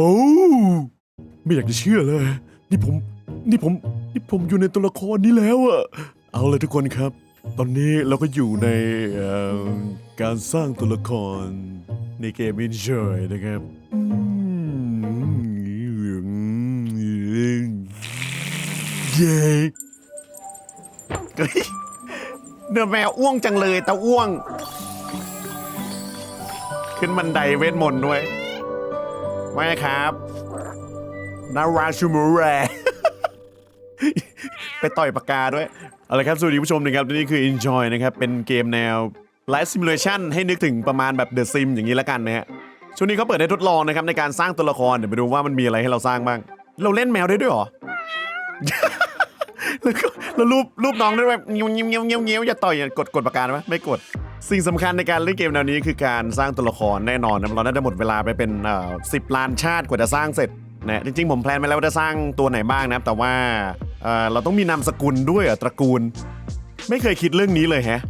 โอ้ไม่อยากจะเชื่อเลย นี่ผม นี่ผม นี่ผมอยู่ในตัวละครนี้แล้วอะเอาเลยทุกคนครับ ตอนนี้เราก็อยู่ในเอ่อการสร้างตัวละครในเกม Enjoy นะครับเย้เนื้อแมวอ้วงจังเลยตาอ้วง ขึ้นบันไดเวทมนต์ด้วย ไม่ครับนาราชูมูแรไปต่อยปากกาด้วยเอาละครับ สวัสดีผู้ชมนะครับนี่คือ Enjoy นะครับ เป็นเกมแนว Life Simulation ให้นึกถึงประมาณแบบ The Sim อย่างนี้ละกันนะฮะช่วงนี้เขาเปิดให้ทดลองนะครับ ในการสร้างตัวละคร เดี๋ยวไปดูว่ามันมีอะไรให้เราสร้างบ้าง เราเล่นแมวได้ด้วยหรอ แล้วก็แล้วรูปรูปน้องด้วยแบบเงี้ยวเงี้ยวเงี้ยวเงี้ยวเงี้ยวอย่าต่อยอย่ากดกดปากกาไหมไม่กด สิ่งสำคัญในการเล่นเกมแนวนี้คือการสร้างตัวละครแน่นอนนะเราน่าจะหมดเวลาไปเป็นสิบล้านชาติกว่าจะสร้างเสร็จนะจริงๆ ผมแพลนไปแล้วว่าจะสร้างตัวไหนบ้างนะครับแต่ว่าเเราต้องมีนามสกุลด้วยตระกูล ไม่เคยคิดเรื่องนี้เลยแฮะ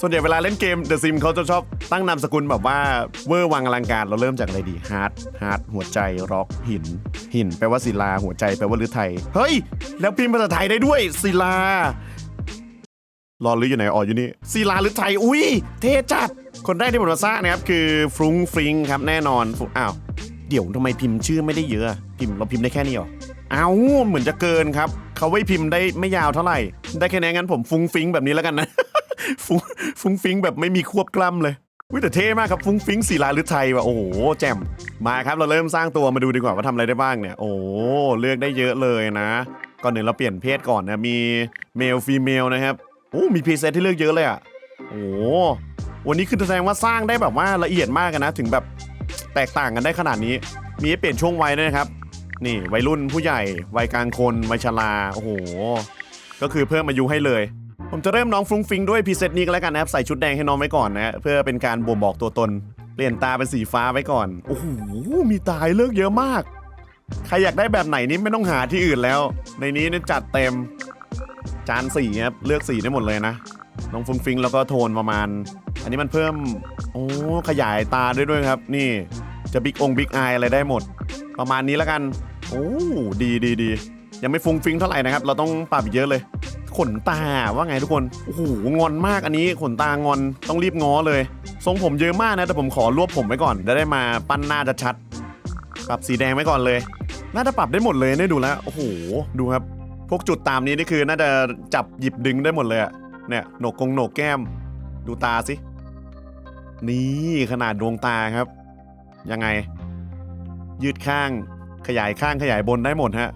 ส่วนใหญ่เวลาเล่นเกม The Sim เขาจะชอบตั้งนามสกุลแบบว่าเวอร์วังอลังการเราเริ่มจากอะไรดีฮาร์ดฮาร์ดหัวใจร็อกหิน หินแปลว่าศิลาหัวใจแปลว่าฤทัยเฮ้ย แล้วพิมพ์ภาษาไทยได้ด้วยศิลา รอหรืออยู่ไหนอ๋ออยู่นี่ศิลาฤทัยอุ้ยเท่จัด คนแรกที่ผมจะสร้างนะครับคือฟรุ้งฟริงครับแน่นอนอ้าวเดี๋ยวทำไมพิมพ์ชื่อไม่ได้เยอะ พิมพ์เราพิมพ์ได้แค่นี้เหรอเอาเหมือนจะเกินครับ เขาไว้พิมพ์ได้ไม่ยาวเท่าไหร่ ได้แค่นี้งั้นผมฟุ้งฟิงแบบนี้แล้วกันนะ ฟุ้งฟุ้งฟิงแบบไม่มีควบกล้ำเลยวิแต่เท่มากครับฟุ้งฟิงศิลาฤทัยว่ะโอ้โหแจ่มมาครับเราเริ่มสร้างตัวมาดูดีกว่าว่าทำอะไรได้บ้างเนี่ย โอ้เลือกได้เยอะเลยนะ ก่อนหนึ่งเราเปลี่ยนเพศก่อนนะมีเมลฟีเมลนะครับ โอ้มีพรีเซตที่เลือกเยอะเลยอะโอ้วันนี้คือแสดงว่าสร้างได้แบบว่าละเอียดมากนะ ถึงแบบแตกต่างกันได้ขนาดนี้ มีให้เปลี่ยนช่วงวัยด้วยนะครับ นี่วัยรุ่นผู้ใหญ่วัยกลางคนวัยชราโอ้โห ก็คือเพิ่มอายุให้เลย ผมจะเริ่มน้องฟรุ้งฟิงด้วยพรีเซตนี้ก็แล้วกันนะครับ ใส่ชุดแดงให้น้องไว้ก่อนนะเพื่อเป็นการบ่งบอกตัวตน เปลี่ยนตาเป็นสีฟ้าไว้ก่อน โอ้โห มีตายเลือกเยอะมาก ใครอยากได้แบบไหนนี่ไม่ต้องหาที่อื่นแล้ว ในนี้เนี่ยจัดเต็ม จานสีครับเลือกสีได้หมดเลยนะ น้องฟุ้งฟิงแล้วก็โทนประมาณ อันนี้มันเพิ่ม โอ้ขยายตาด้วยด้วยครับ นี่จะบิ๊กองบิ๊กอายอะไรได้หมด ประมาณนี้แล้วกัน โอ้ดีดีดียังไม่ฟุ้งฟิ้งเท่าไหร่นะครับ เราต้องปรับเยอะเลย ขนตาว่าไงทุกคน โอ้โห งอนมากอันนี้ขนตางอนต้องรีบง้อเลย ทรงผมเยอะมากนะ แต่ผมขอรวบผมไว้ก่อนจะได้มาปั้นหน้าจะชัด ปรับสีแดงไว้ก่อนเลย น่าจะปรับได้หมดเลยเนี่ยดูแล้ว โอ้โห ดูครับ พวกจุดตามนี้นี่คือน่าจะจับหยิบดึงได้หมดเลยอะเนี่ยโหนกกงโหนกแก้ม ดูตาสิ นี่ขนาดดวงตาครับ ยังไง ยืดข้างขยายข้างขยายบนได้หมดฮะ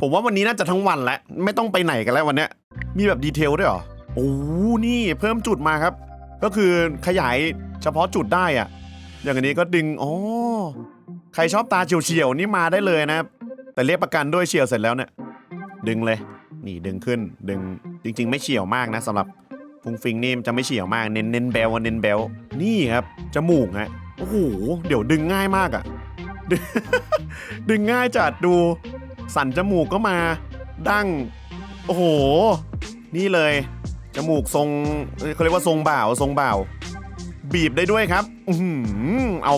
ผมว่าวันนี้น่าจะทั้งวันแล้วไม่ต้องไปไหนกันแล้ววันเนี้ย มีแบบดีเทลด้วยหรอ โอ้นี่เพิ่มจุดมาครับ ก็คือขยายเฉพาะจุดได้อะอย่างอันนี้ก็ดึงอ๋อใครชอบตาเฉียวๆนี่มาได้เลยนะครับแต่เรียกประกันด้วยเฉียวเสร็จแล้วเนี่ย ดึงเลย นี่ดึงขึ้นดึงจริง ๆ ไม่เฉียวมากนะสำหรับฟุงฟิงนี่จะไม่เฉียวมากเน้นเน้นแบลเน้นแบลนี่ครับจมูกฮะโอ้โหเดี๋ยวดึงง่ายมากอะดึงดึงง่ายจัดดู สันจมูกก็มา ดั้งโอ้โห นี่เลย จมูกทรงเขาเรียกว่าทรงบ่าวทรงบ่าวบีบได้ด้วยครับ อือหือเอา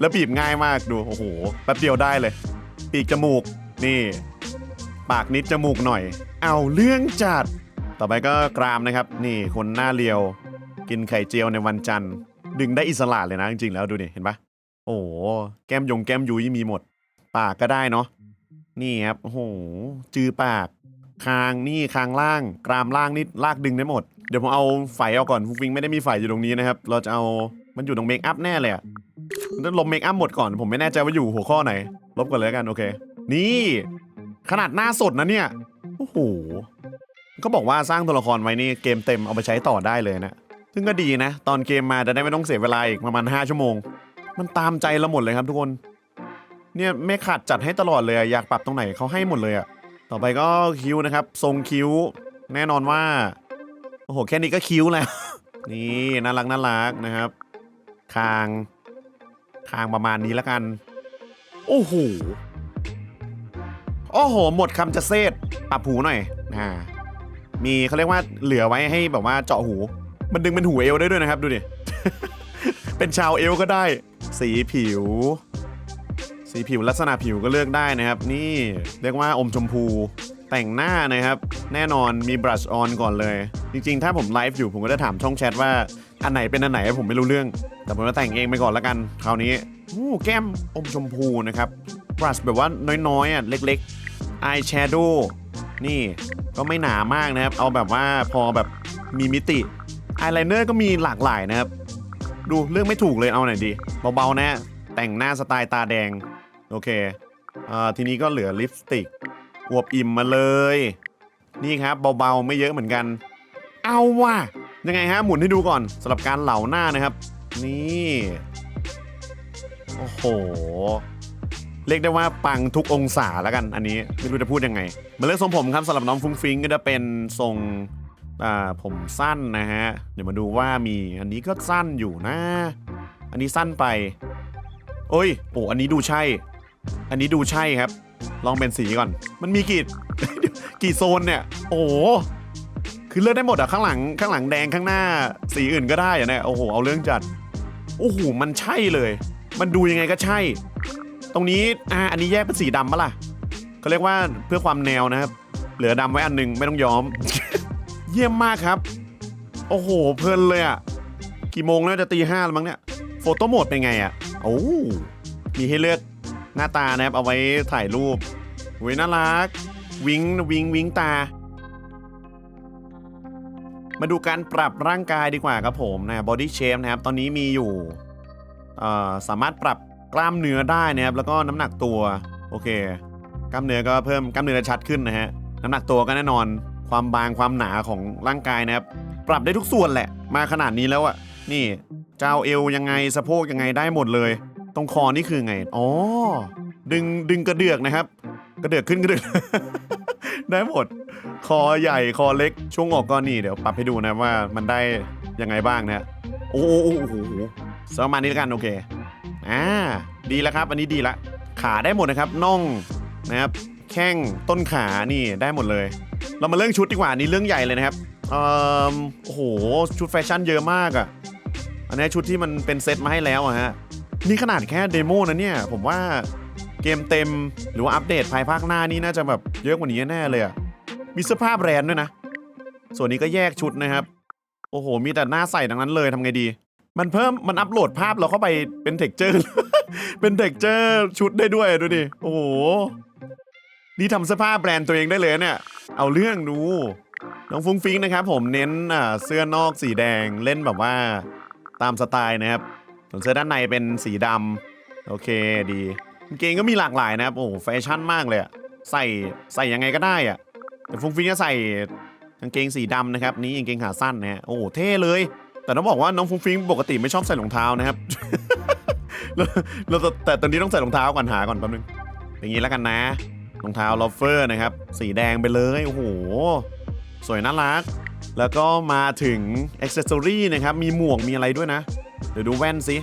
แล้วบีบง่ายมากดู โอ้โห แป๊บเดียวได้เลย ปีกจมูก นี่ ปากนิดจมูกหน่อย เอาเรื่องจัด ต่อไปก็กรามนะครับ นี่คนหน้าเรียว กินไข่เจียวในวันจันทร์ ดึงได้อิสระเลยนะ จริงๆแล้วดูนี่เห็นปะโอ้โหแก้มยงแก้มยุ้ยมีหมด ปากก็ได้เนาะนี่ครับโอ้โหจือปาก คางนี่คางล่าง กรามล่างนี่ลากดึงได้หมด เดี๋ยวผมเอาไฟออกก่อนฟุงฟิงไม่ได้มีไฟอยู่ตรงนี้นะครับ เราจะเอามันอยู่ตรงเมคอัพแน่เลยอะต้องลบเมคอัพหมดก่อน ผมไม่แน่ใจว่าอยู่หัวข้อไหน ลบก่อนเลยกันโอเค นี่ ขนาดหน้าสดนะเนี่ย โอ้โหก็บอกว่าสร้างตัวละครไว้นี่เกมเต็มเอาไปใช้ต่อได้เลยนะ ซึ่งก็ดีนะ ตอนเกมมาจะได้ไม่ต้องเสียเวลาอีกประมาณ 5 ชั่วโมง มันตามใจเราหมดเลยครับทุกคน เนี่ยไม่ขาดจัดให้ตลอดเลยอะอยากปรับตรงไหนเขาให้หมดเลยอะต่อไปก็คิ้วนะครับ ทรงคิ้ว แน่นอนว่า โอ้โห แค่นี้ก็คิ้วแล้ว นี่น่ารักน่ารักนะครับ คาง คางประมาณนี้แล้วกัน โอ้โห โอ้โห หมดคำจะเซตปรับหูหน่อยอ่ามีเขาเรียกว่าเหลือไว้ให้แบบว่าเจาะหู มันดึงเป็นหูเอวได้ด้วยนะครับ ดูดิ เป็นชาวเอวก็ได้ สีผิว สีผิวลักษณะผิวก็เลือกได้นะครับ นี่เรียกว่าอมชมพู แต่งหน้านะครับ แน่นอนมีบรัชออนก่อนเลย จริงๆ ถ้าผมไลฟ์อยู่ผมก็จะถามช่องแชทว่าอันไหนเป็นอันไหนผมไม่รู้เรื่อง แต่ผมจะแต่งเองไปก่อนละกัน คราวนี้อู้แก้มอมชมพูนะครับบรัชแบบว่าน้อยๆอะเล็ก ๆ อายแชโดว์นี่ก็ไม่หนามากนะครับ เอาแบบว่าพอแบบมีมิติอายไลเนอร์ก็มีหลากหลายนะครับ ดูเรื่องไม่ถูกเลยเอาไหนดี เบาๆนะ แต่งหน้าสไตล์ตาแดง โอเคอ่าทีนี้ก็เหลือลิปสติกอวบอิ่มมาเลย นี่ครับเบาๆไม่เยอะเหมือนกัน เอาว่ะยังไงฮะหมุนให้ดูก่อนสำหรับการเหลาหน้านะครับ นี่ โอ้โห เรียกได้ว่าปังทุกองศาแล้วกันอันนี้ไม่รู้จะพูดยังไงมาเลือกทรงผมครับสำหรับน้องฟุ้งฟิงก็จะเป็นทรงผมสั้นนะฮะ เดี๋ยวมาดูว่ามีอันนี้ก็สั้นอยู่นะ อันนี้สั้นไป โอ้ยโอ้อันนี้ดูใช่ อันนี้ดูใช่ครับ ลองเป็นสีก่อน มันมีกี่กี่โซนเนี่ย โอ้คือเลือกได้หมดอะข้างหลังข้างหลังแดงข้างหน้า สีอื่นก็ได้อะเนี่ยโอ้โหเอาเรื่องจัดโอ้โหมันใช่เลย มันดูยังไงก็ใช่ รงนี้อ่าอันนี้แยกเป็นสีดำปะล่ะเขาเรียกว่าเพื่อความแนวนะครับ เหลือดำไว้อันหนึ่งไม่ต้องย้อม เยี่ยมมากครับ โอ้โห เพลินเลยอะ กี่โมงแล้วจะตีห้าแล้วมั้งเนี่ยโฟโต้โหมดเป็นไงอะโอ้มีให้เลือกหน้าตานะครับ เอาไว้ถ่ายรูปเว้ยน่ารัก วิงวิงวิงตา มาดูการปรับร่างกายดีกว่าครับผมนะ body shape นะครับ ตอนนี้มีอยู่สามารถปรับ กล้ามเนื้อได้นะครับแล้วก็น้ำหนักตัวโอเค กล้ามเนื้อก็เพิ่มกล้ามเนื้อชัดขึ้นนะฮะน้ำหนักตัวก็แน่นอนความบางความหนาของร่างกายนะครับ ปรับได้ทุกส่วนแหละ มาขนาดนี้แล้วอะนี่เจ้าเอวยังไงสะโพกยังไงได้หมดเลย ตรงคอนี่คือไงอ๋อดึงดึงกระเดือกนะครับ กระเดือกขึ้นกระเดือกได้หมด คอใหญ่คอเล็กช่วงออกก็นี่เดี๋ยวปรับให้ดูนะว่ามันได้ยังไงบ้างนะโอ้โหโอ้โหโอ้โหสประมาณนี้แล้วกันโอเค อ่าดีแล้วครับ อันนี้ดีละ ขาได้หมดนะครับน่องนะครับแข้งต้นขานี่ได้หมดเลย เรามาเรื่องชุดดีกว่านนี่เรื่องใหญ่เลยนะครับเอ่อโอ้โหชุดแฟชั่นเยอะมากอะ่ะอันนี้ชุดที่มันเป็นเซตมาให้แล้วอะฮะนี่ขนาดแค่เดโมนะเนี่ย ผมว่าเกมเต็มหรือว่าอัปเดตภายภาคหน้านี่น่าจะแบบเยอะกว่านี้แน่เลยอะมีเสื้อผ้าแบรนด์ด้วยนะ ส่วนนี้ก็แยกชุดนะครับ โอ้โห มีแต่หน้าใส่ดังนั้นเลยทำไงดี มันเพิ่มมันอัปโหลดภาพเราเข้าไปเป็นเท็กเจอร์ เป็นเท็กเจอร์ชุดได้ด้วยดูดิ โอ้โห นี่ทำเสื้อผ้าแบรนด์ตัวเองได้เลยเนี่ย เอาเรื่องดู น้องฟุ้งฟิ้งนะครับผมเน้นเสื้อนอกสีแดงเล่นแบบว่าตามสไตล์นะครับส่วนเสื้อด้านในเป็นสีดำโอเคดีกางเกงก็มีหลากหลายนะครับ โอ้แฟชั่นมากเลยอะใส่ใส่ยังไงก็ได้อะแต่ฟุ้งฟิ้งจะใส่กางเกงสีดำนะครับ นี่กางเกงขาสั้นนะฮะโอ้เท่เลย แต่ต้องบอกว่าน้องฟุ้งฟิ้งปกติไม่ชอบใส่รองเท้านะครับแล้วแต่ตอนนี้ต้องใส่รองเท้าก่อนหาก่อนแป๊บนึง อย่างนี้แล้วกันนะรองเท้าลอฟเฟอร์นะครับ สีแดงไปเลยโอ้โหสวยน่ารัก แล้วก็มาถึงอ็อกเซสซอรี่นะครับ มีหมวกมีอะไรด้วยนะ เดี๋ยวดูแว่นสิ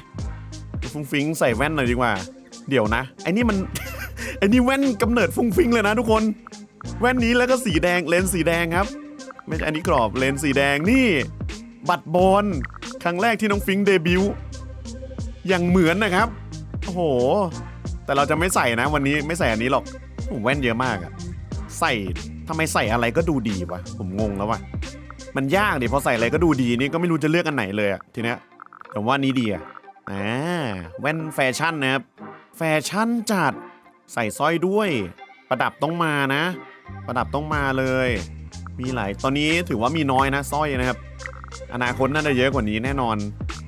ฟุ้งฟิ้งใส่แว่นหน่อยดีกว่า เดี๋ยวนะไอ้นี่มันไอ้นี่แว่นกำเนิดฟุ้งฟิ้งเลยนะทุกคน แว่นนี้แล้วก็สีแดงเลนส์สีแดงครับ ไม่ใช่อันนี้กรอบเลนส์สีแดงนี่ บัตรบอลครั้งแรกที่น้องฟิงเดบิวต์อย่างเหมือนนะครับ โอ้โห แต่เราจะไม่ใส่นะวันนี้ไม่ใส่อันนี้หรอกผมแว่นเยอะมากอะใส่ทำไมใส่อะไรก็ดูดีวะ ผมงงแล้ววะมันยากดิพอใส่อะไรก็ดูดีนี่ก็ไม่รู้จะเลือกอันไหนเลยอะทีเนี้ยผมว่านี้ดีอะอ่าแว่นแฟชั่นนะครับ แฟชั่นจัดใส่สร้อยด้วย ประดับต้องมานะ ประดับต้องมาเลย มีหลายตอนนี้ถือว่ามีน้อยนะสร้อยนะครับ อนาคตน่าจะเยอะกว่านี้แน่นอน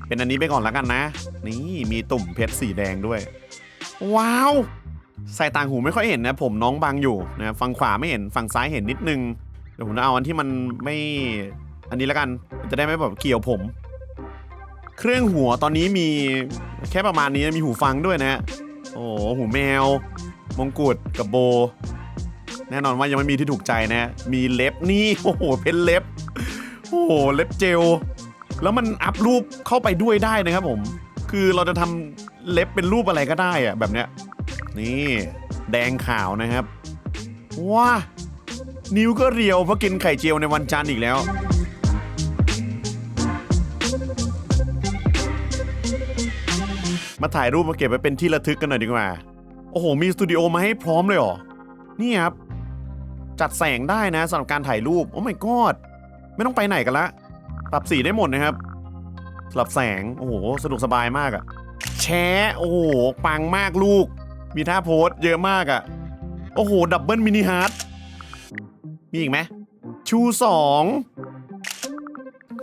เป็นอันนี้ไปก่อนแล้วกันนะ นี่มีตุ่มเพชรสีแดงด้วย ว้าว ใส่ต่างหูไม่ค่อยเห็นนะ ผมน้องบังอยู่นะฝั่งขวาไม่เห็นฝั่งซ้ายเห็นนิดนึงเดี๋ยวผมจะเอาอันที่มันไม่อันนี้แล้วกันจะได้ไม่แบบเกี่ยวผม เครื่องหัวตอนนี้มีแค่ประมาณนี้มีหูฟังด้วยนะโอ้หหูแมว มงกุฎกับโบ แน่นอนว่ายังไม่มีที่ถูกใจนะ มีเล็บนี่โอ้โหเป็นเล็บ โอ้โหเล็บเจล แล้วมันอัพรูปเข้าไปด้วยได้นะครับผม คือเราจะทำเล็บเป็นรูปอะไรก็ได้อะแบบเนี้ย นี่ แดงขาวนะครับ ว้า นิ้วก็เรียวเพราะกินไข่เจียวในวันจันทร์อีกแล้วมาถ่ายรูปมาเก็บไว้เป็นที่ระทึกกันหน่อยดีกว่า โอ้โห มีสตูดิโอมาให้พร้อมเลยเหรอ นี่ครับ จัดแสงได้นะสำหรับการถ่ายรูป โอ้ my god ไม่ต้องไปไหนกันละปรับสีได้หมดนะครับสำหรับแสง โอ้โห สะดวกสบายมากอะแชะโอ้โห ปังมากลูก มีท่าโพสเยอะมากอะโอ้โห ดับเบิลมินิฮาร์ดมีอีกไหมชูสอง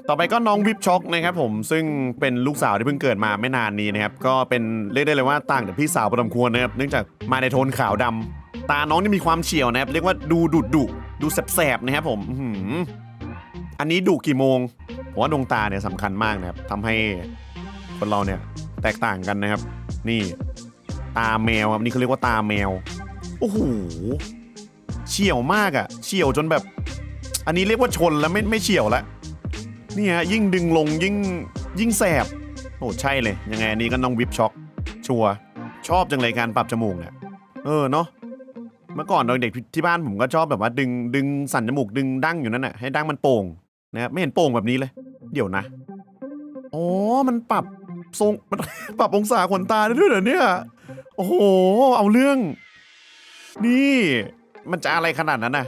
ต่อไปก็น้องวิบช็อกนะครับผมซึ่งเป็นลูกสาวที่เพิ่งเกิดมาไม่นานนี้นะครับ ก็เป็นเรียกได้เลยว่าต่างจากพี่สาวพอสมควรนะครับเนื่องจากมาในโทนขาวดำตาน้องนี่มีความเฉียวนะครับ เรียกว่าดูดุดุดูแสบๆนะครับผม อันนี้ดุกี่โมงผมว่าดวงตาเนี่ยสำคัญมากนะครับทำให้คนเราเนี่ยแตกต่างกันนะครับ นี่ ตาแมวครับนี่เขาเรียกว่าตาแมวโอ้โหเฉี่ยวมากอะเฉี่ยวจนแบบ อันนี้เรียกว่าชนแล้วไม่ไม่เฉี่ยวแล้วนี่ฮะยิ่งดึงลงยิ่งยิ่งแสบโอ้ใช่เลย ยังไงอันนี้ก็น้องวิบช็อก ชัวร์ชอบจังเลยการปรับจมูกเนี่ยเออเนาะเมื่อก่อนตอนเด็กที่บ้านผมก็ชอบแบบว่าดึงดึงสันจมูกดึงดั้งอยู่นั่นน่ะให้ดั้งมันโป่ง นะครับไม่เห็นโป่งแบบนี้เลย เดี๋ยวนะ อ๋อ มันปรับทรงมัน ปรับองศาขนตาได้ด้วยเหรอเนี่ย โอ้โห เอาเรื่อง นี่ มันจะอะไรขนาดนั้นนะ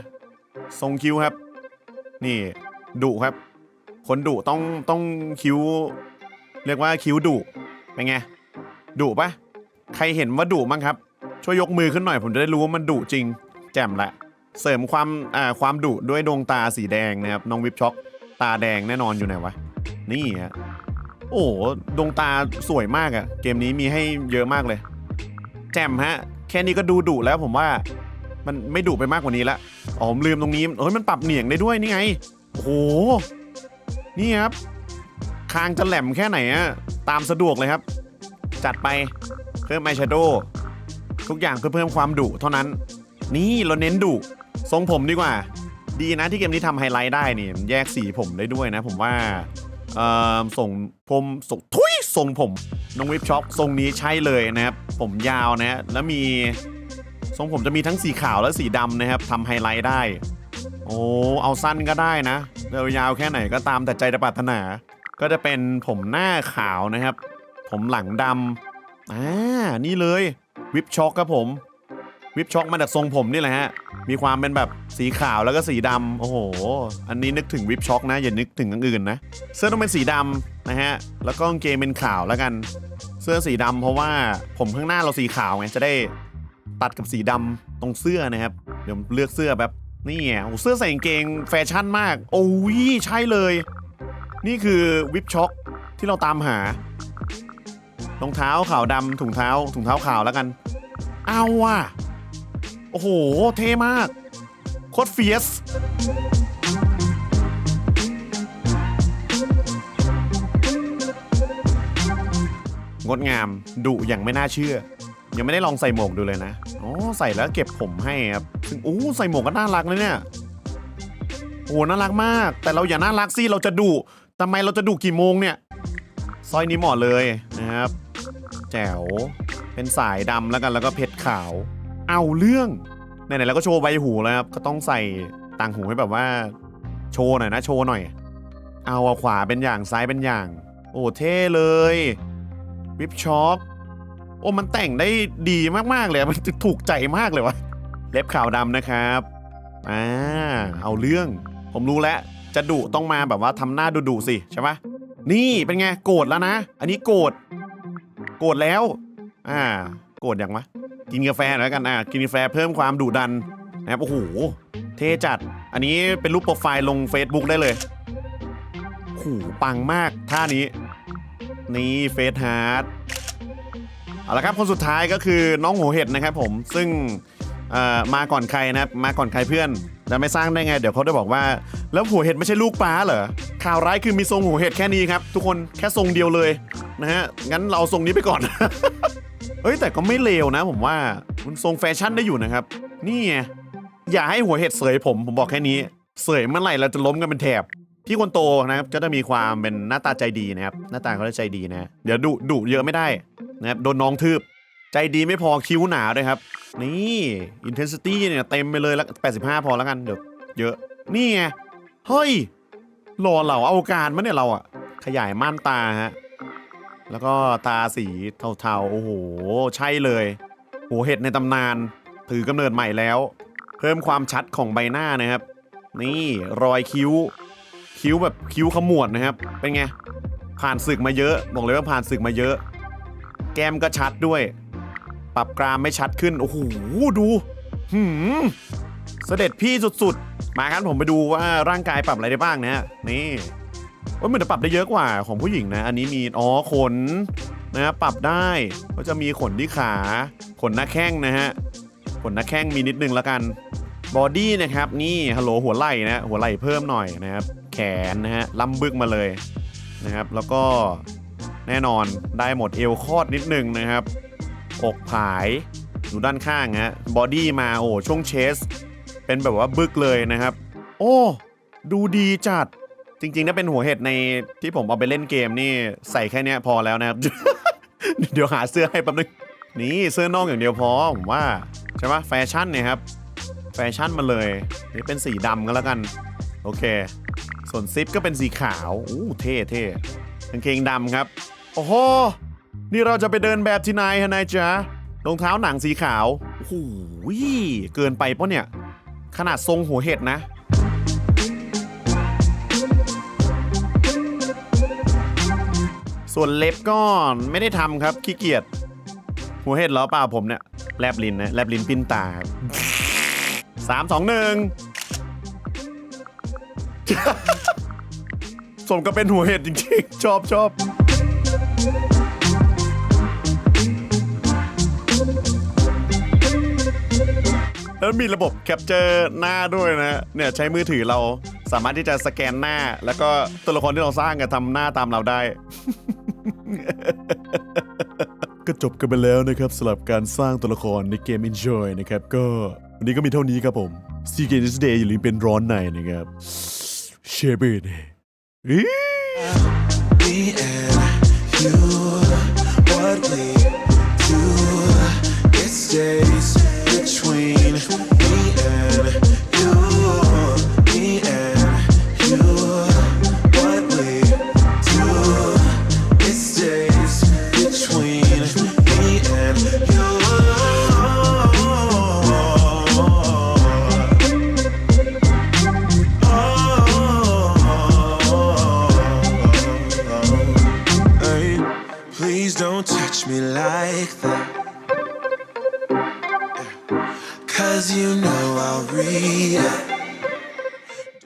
ทรงคิ้วครับ นี่ดุครับ คนดุต้องต้องคิ้ว เรียกว่าคิ้วดุเป็นไงดุปะใครเห็นว่าดุมั้งครับ ช่วยยกมือขึ้นหน่อยผมจะได้รู้ว่ามันดุจริง แจ่มละ เสริมความอ่าความดุด้วยดวงตาสีแดงนะครับน้องวิบช็อก ตาแดงแน่นอนอยู่ไหนวะ นี่ฮะ โอ้ดวงตาสวยมากอะเกมนี้มีให้เยอะมากเลย แจ่มฮะ แค่นี้ก็ดูดุแล้วผมว่า มันไม่ดุไปมากกว่านี้ละอ๋อผมลืมตรงนี้เฮ้ยมันปรับเหนียงได้ด้วยนี่ไง โอ้โห นี่ครับ คางจะแหลมแค่ไหนอะตามสะดวกเลยครับ จัดไป เพิ่มไอแชโดว์ทุกอย่างเพื่อเพิ่มความดุเท่านั้น นี่เราเน้นดุทรงผมดีกว่า ดีนะที่เกมนี้ทำไฮไลท์ได้นี่แยกสีผมได้ด้วยนะ ผมว่าเอ่อส่งผมส่งทุยทรงผมน้องวิบช็อปทรงนี้ใช่เลยนะครับ ผมยาวนะฮะแล้วมีทรงผมจะมีทั้งสีขาวและสีดำนะครับทำไฮไลท์ได้ โอ้เอาสั้นก็ได้นะเรายาวแค่ไหนก็ตามแต่ใจจะปรารถนา ก็จะเป็นผมหน้าขาวนะครับ ผมหลังดำอ่านี่เลยวิบช็อกครับผม วิบช็อกมาจากทรงผมนี่แหละฮะ มีความเป็นแบบสีขาวแล้วก็สีดำโอ้โห อันนี้นึกถึงวิบช็อกนะ อย่านึกถึงอย่างอื่นนะ เสื้อต้องเป็นสีดำนะฮะ แล้วก็กางเกงเป็นขาวแล้วกัน เสื้อสีดำเพราะว่าผมข้างหน้าเราสีขาวไง จะได้ตัดกับสีดำตรงเสื้อนะครับ เดี๋ยวเลือกเสื้อแบบนี่ไงโอ้เสื้อใส่กางเกงแฟชั่นมาก โอ้ยใช่เลย นี่คือวิบช็อกที่เราตามหารองเท้าขาวดำถุงเท้าถุงเท้าขาวแล้วกัน เอาว่ะ อ้โห เท่มาก โคตรเฟียสงดงามดุอย่างไม่น่าเชื่อ ยังไม่ได้ลองใส่หมวกดูเลยนะอ๋อใส่แล้วเก็บผมให้ครับซึ่งโอ้ใส่หมวกก็น่ารักเลยเนี่ยโอ้น่ารักมาก แต่เราอย่าน่ารักสิเราจะดุทำไมเราจะดุกี่โมงเนี่ยสร้อยนี้เหมาะเลยนะครับ แจ๋วเป็นสายดำแล้วกันแล้วก็เพชรขาว เอาเรื่องไหนๆแล้วก็โชว์ใบหูแล้วครับก็ต้องใส่ต่างหูให้แบบว่า โชว์หน่อยนะโชว์หน่อย เอาอะขวาเป็นอย่างซ้ายเป็นอย่าง โอ้เท่เลยวิปช็อปโอ้มันแต่งได้ดีมากๆเลยมันถูกใจมากเลยวะเล็บขาวดำนะครับอ่าเอาเรื่อง ผมรู้แล้วจะดุต้องมาแบบว่าทำหน้าดุๆสิใช่ปะนี่เป็นไงโกรธแล้วนะ อันนี้โกรธโกรธแล้ว อ่า โกรธอย่างวะ กินกาแฟหน่อยแล้วกันอะกินกาแฟเพิ่มความดุดันนะครับโอ้โหเท่จัด อันนี้เป็นรูปโปรไฟล์ลง Facebook ได้เลยโอ้โหปังมากท่านี้ นี่เฟสฮาร์ดเอาละครับคนสุดท้ายก็คือน้องหัวเห็ดนะครับผมซึ่งเอ่อมาก่อนใครนะครับมาก่อนใครเพื่อนจะไม่สร้างได้ไง เดี๋ยวเขาจะบอกว่า แล้วหัวเห็ดไม่ใช่ลูกปลาเหรอข่าวร้ายคือมีทรงหัวเห็ดแค่นี้ครับ ทุกคนแค่ทรงเดียวเลยนะฮะงั้นเราเอาทรงนี้ไปก่อน เอ้ยแต่ก็ไม่เลวนะ ผมว่ามันทรงแฟชั่นได้อยู่นะครับ นี่ไงอย่าให้หัวเห็ดเสยผมผมบอกแค่นี้ เสยเมื่อไหร่เราจะล้มกันเป็นแถบพี่คนโตนะครับก็จะมีความเป็นหน้าตาใจดีนะครับ หน้าตาเขาจะใจดีนะเดี๋ยวดุดุเยอะไม่ได้นะครับโดนน้องทืบ ใจดีไม่พอคิ้วหนาด้วยครับ นี่ intensity เนี่ยเต็มไปเลยแล้ว85 พอแล้วกันเดี๋ยวเยอะ นี่ไงเฮ้ยหล่อเหล่าเอาการมั้เนี่ยเราอะขยายม่านตาฮะ แล้วก็ตาสีเทาๆ โอ้โห ใช่เลยหัวเห็ดในตำนาน ถือกำเนิดใหม่แล้ว เพิ่มความชัดของใบหน้านะครับ นี่รอยคิ้ว คิ้วแบบคิ้วขมวดนะครับ เป็นไง ผ่านศึกมาเยอะ บอกเลยว่าผ่านศึกมาเยอะ แก้มก็ชัดด้วย ปรับกรามไม่ชัดขึ้น โอ้โห ดูหืมเสด็จพี่สุดๆ มาครับผมไปดูว่าร่างกายปรับอะไรได้บ้างนะฮะนี่ ว่ามันจะปรับได้เยอะกว่าของผู้หญิงนะ อันนี้มีอ๋อขนนะปรับได้ก็จะมีขนที่ขา ขนหน้าแข้งนะฮะขนหน้าแข้งมีนิดนึงแล้วกันบอดี้นะครับนี่ฮัลโหลหัวไหล่นะหัวไหล่เพิ่มหน่อยนะครับแขนนะฮะลำบึกมาเลยนะครับ แล้วก็แน่นอนได้หมดเอวคอดนิดนึงนะครับอกผายอยู่ด้านข้างฮะบอดี้มาโอ้ช่วงเชส เป็นแบบว่าบึกเลยนะครับ โอ้ ดูดีจัด จริงๆถ้าเป็นหัวเห็ดในที่ผมเอาไปเล่นเกมนี่ใส่แค่เนี้ยพอแล้วนะครับ เดี๋ยวหาเสื้อให้แป๊บนึงนี่เสื้อน่อกอย่างเดียวพอผมว่าใช่ปะแฟชั่นเนี่ยครับ แฟชั่นมาเลยนี่เป็นสีดำก็แล้วกัน โอเค ส่วนซิปก็เป็นสีขาวอู้เท่เท่กางเกงดำครับ โอ้โหนี่เราจะไปเดินแบบที่ไหนฮะนายจ๊ะรองเท้าหนังสีขาวโอ้โหเกินไปปะเนี่ย ขนาดทรงหัวเห็ดนะ ส่วนเล็บก็ไม่ได้ทำครับขี้เกียจหัวเห็ดเหรอเปล่าผมเนี่ยแลบลิ้นนะแลบลิ้นปิ้นตาสามสองหนึ่งสมกับเป็นหัวเห็ดจริงๆ ชอบชอบแล้วมีระบบแคปเจอร์หน้าด้วยนะ เนี่ยใช้มือถือเราสามารถที่จะสแกนหน้า แล้วก็ตัวละครที่เราสร้างกันทำหน้าตามเราได้ ก็จบกันไปแล้วนะครับสำหรับการสร้างตัวละครในเกม Enjoy นะครับ ก็วันนี้ก็มีเท่านี้ครับผม s e c r e t day อย่าลืมเป็นร้อนในนะครับเชเบน